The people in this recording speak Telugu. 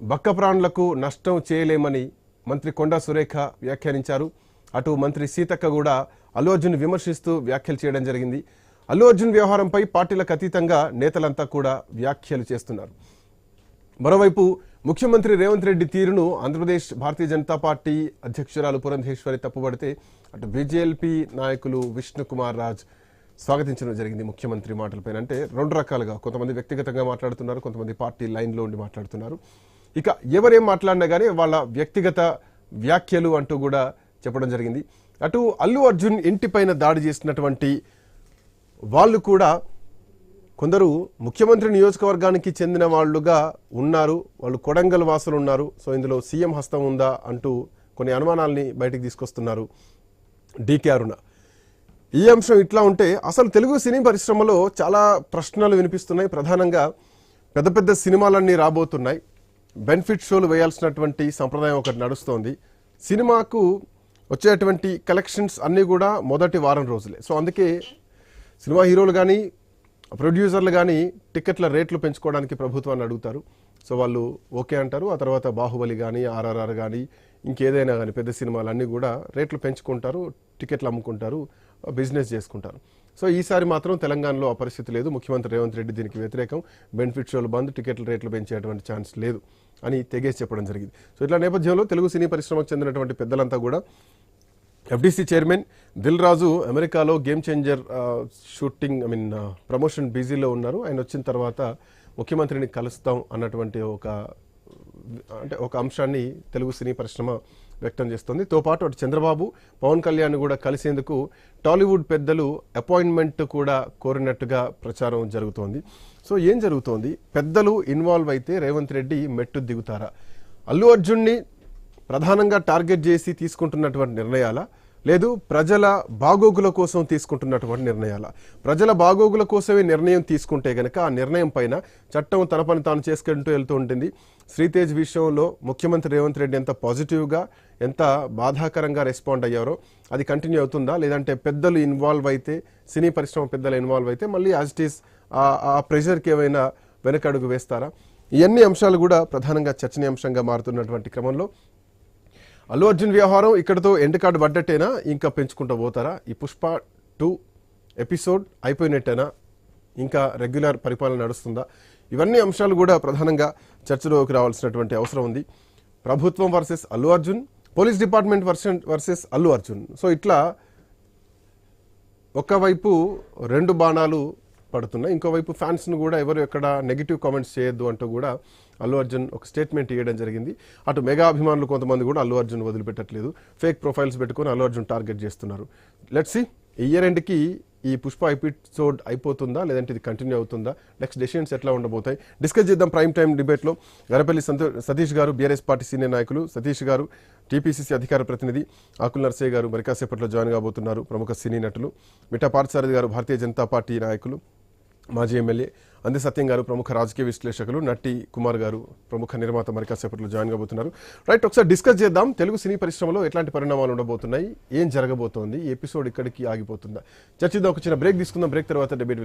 బక్క ప్రాణులకు నష్టం చేయలేమని మంత్రి కొండా సురేఖ వ్యాఖ్యానించారు. అటు మంత్రి సీతక్క కూడా అల్లు అర్జున్ విమర్శిస్తూ వ్యాఖ్యలు చేయడం జరిగింది. అల్లు అర్జున్ వ్యవహారంపై పార్టీలకు అతీతంగా నేతలంతా కూడా వ్యాఖ్యలు చేస్తున్నారు. మరోవైపు ముఖ్యమంత్రి రేవంత్ రెడ్డి తీరును ఆంధ్రప్రదేశ్ భారతీయ జనతా పార్టీ అధ్యక్షురాలు పురంధేశ్వరి తప్పుబడితే అటు బీజేపీ నాయకులు విష్ణుకుమార్ రాజ్ స్వాగతించడం జరిగింది ముఖ్యమంత్రి మాటలపైన. అంటే రెండు రకాలుగా కొంతమంది వ్యక్తిగతంగా మాట్లాడుతున్నారు కొంతమంది పార్టీ లైన్లో ఉండి మాట్లాడుతున్నారు. ఇక ఎవరేం మాట్లాడినా కానీ వాళ్ళ వ్యక్తిగత వ్యాఖ్యలు అంటూ కూడా చెప్పడం జరిగింది. అటు అల్లు అర్జున్ ఇంటిపైన దాడి చేసినటువంటి వాళ్ళు కూడా కొందరు ముఖ్యమంత్రి నియోజకవర్గానికి చెందిన వాళ్ళుగా ఉన్నారు. వాళ్ళు కొడంగల్ వాసులు ఉన్నారు. సో ఇందులో సీఎం హస్తం ఉందా అంటూ కొన్ని అనుమానాల్ని బయటకు తీసుకొస్తున్నారు డీకే అరుణ. ఈ అంశం ఇట్లా ఉంటే అసలు తెలుగు సినీ పరిశ్రమలో చాలా ప్రశ్నలు వినిపిస్తున్నాయి. ప్రధానంగా పెద్ద పెద్ద సినిమాలన్నీ రాబోతున్నాయి. బెనిఫిట్ షోలు వేయాల్సినటువంటి సంప్రదాయం ఒకటి నడుస్తోంది. సినిమాకు వచ్చేటువంటి కలెక్షన్స్ అన్నీ కూడా మొదటి వారం రోజులే. సో అందుకే సినిమా హీరోలు కానీ ప్రొడ్యూసర్లు కానీ టికెట్ల రేట్లు పెంచుకోవడానికి ప్రభుత్వాన్ని అడుగుతారు. సో వాళ్ళు ఓకే అంటారు. ఆ తర్వాత బాహుబలి కానీ ఆర్ఆర్ఆర్ కానీ ఇంకేదైనా కానీ పెద్ద సినిమాలు అన్నీ కూడా రేట్లు పెంచుకుంటారు టికెట్లు అమ్ముకుంటారు. బిజినెస్ చేసుకుంటారు సో ఈసారి మాత్రం తెలంగాణలో ఆ పరిస్థితి లేదు. ముఖ్యమంత్రి రేవంత్ రెడ్డి దీనికి వ్యతిరేకం. బెనిఫిట్ షోలు బంద్ టికెట్ల రేట్లు పెంచేటువంటి ఛాన్స్ లేదు అని తెగేసి చెప్పడం జరిగింది. సో ఇట్లా నేపథ్యంలో తెలుగు సినీ పరిశ్రమకు చెందినటువంటి పెద్దలంతా కూడా ఎఫ్డీసీ చైర్మన్ దిల్ రాజు అమెరికాలో game changer shooting I mean promotion బిజీలో ఉన్నారు. ఆయన వచ్చిన తర్వాత ముఖ్యమంత్రిని కలుస్తాం అన్నటువంటి ఒక అంటే ఒక అంశాన్ని తెలుగు సినీ పరిశ్రమ వ్యక్తం చేస్తోంది. తో పాటు అటు చంద్రబాబు పవన్ కళ్యాణ్ కూడా కలిసేందుకు టాలీవుడ్ పెద్దలు అపాయింట్మెంట్ కూడా కోరినట్టుగా ప్రచారం జరుగుతోంది. సో ఏం జరుగుతోంది? పెద్దలు ఇన్వాల్వ్ అయితే రేవంత్ రెడ్డి మెట్టు దిగుతారా? అల్లు అర్జున్ని ప్రధానంగా టార్గెట్ చేసి తీసుకుంటున్నటువంటి నిర్ణయాల? లేదు ప్రజల బాగోగుల కోసం తీసుకుంటున్నటువంటి నిర్ణయాల. ప్రజల బాగోగుల కోసమే నిర్ణయం తీసుకుంటే గనక ఆ నిర్ణయం పైన చట్టం తన పని తాను చేసుకుంటూ వెళ్తూ ఉంటుంది. శ్రీతేజ్ విషయంలో ముఖ్యమంత్రి రేవంత్ రెడ్డి ఎంత పాజిటివ్గా ఎంత బాధాకరంగా రెస్పాండ్ అయ్యారో అది కంటిన్యూ అవుతుందా? లేదంటే పెద్దలు ఇన్వాల్వ్ అయితే సినీ పరిశ్రమ పెద్దలు ఇన్వాల్వ్ అయితే మళ్ళీ యాజ్ ఇట్ ఈస్ ఆ ప్రెషర్కి ఏమైనా వెనకడుగు వేస్తారా? ఇవన్నీ అంశాలు కూడా ప్రధానంగా చర్చనీయాంశంగా మారుతున్నటువంటి క్రమంలో అల్లు అర్జున్ వ్యవహారం ఇక్కడతో ఎండ్ కార్డు పడ్డట్టేనా? ఇంకా పెంచుకుంటూ పోతారా? ఈ పుష్ప టూ ఎపిసోడ్ అయిపోయినట్టేనా? ఇంకా రెగ్యులర్ పరిపాలన నడుస్తుందా? ఇవన్నీ అంశాలు కూడా ప్రధానంగా చర్చలోకి రావాల్సినటువంటి అవసరం ఉంది. ప్రభుత్వం versus Allu Arjun police department version versus Allu Arjun. So ఇట్లా ఒకవైపు రెండు బాణాలు పడుతున్నాయి ఇంకోవైపు ఫ్యాన్స్ను కూడా ఎవరు ఎక్కడ నెగిటివ్ కామెంట్స్ చేయొద్దు అంటూ కూడా అల్లు అర్జున్ ఒక స్టేట్మెంట్ ఇవ్వడం జరిగింది. అటు మెగా అభిమానులు కొంతమంది కూడా అల్లు అర్జున్ వదిలిపెట్టట్లేదు. ఫేక్ ప్రొఫైల్స్ పెట్టుకొని అల్లు అర్జున్ టార్గెట్ చేస్తున్నారు. లెట్స్ సి ఇయర్ ఎండ్కి ఈ పుష్ప ఎపిసోడ్ అయిపోతుందా? లేదంటే ఇది కంటిన్యూ అవుతుందా? నెక్స్ట్ డెసిషన్స్ ఎట్లా ఉండబోతాయి? డిస్కస్ చేద్దాం ప్రైమ్ టైం డిబేట్లో. గరపల్లి సంతో సతీష్ గారు బీఆర్ఎస్ పార్టీ సీనియర్ నాయకులు సతీష్ గారు టీపీసీసీ అధికార ప్రతినిధి ఆకుల నర్సయ్య గారు మరికాసేపట్లో జాయిన్ కాబోతున్నారు ప్రముఖ సినీ నటులు. మిఠా పార్థసారథి గారు భారతీయ జనతా పార్టీ నాయకులు. మాజీ ఎమ్మెల్యే అంది సత్యం గారు ప్రముఖ రాజకీయ విశ్లేషకులు నట్టి కుమార్ గారు ప్రముఖ నిర్మాత మరి కాసేపట్లో జాయిన్ కాబోతున్నారు. రైట్ ఒకసారి డిస్కస్ చేద్దాం. తెలుగు సినీ పరిశ్రమలో ఎట్లాంటి పరిణామాలు ఉండబోతున్నాయి? ఏం జరగబోతోంది? ఎపిసోడ్ ఇక్కడికి ఆగిపోతుందా? చర్చిద్దాం ఒక చిన్న బ్రేక్ తీసుకుందాం. బ్రేక్ తర్వాత డిబేట్